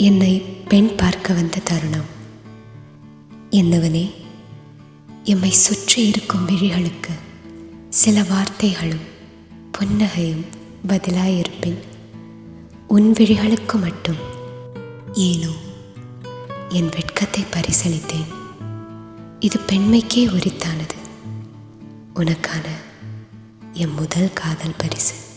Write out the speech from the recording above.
என்னை பெண் பார்க்க வந்த தருணம். என்னவனே எம்மை சுற்றி இருக்கும் விழிகளுக்கு சில வார்த்தைகளும் புன்னகையும் பதிலாயிருப்பின் உன் விழிகளுக்கு மட்டும். ஏனோ என் வெட்கத்தை பரிசளித்தேன். இது பெண்மைக்கே உரித்தானது. உனக்கான என் முதல் காதல் பரிசு.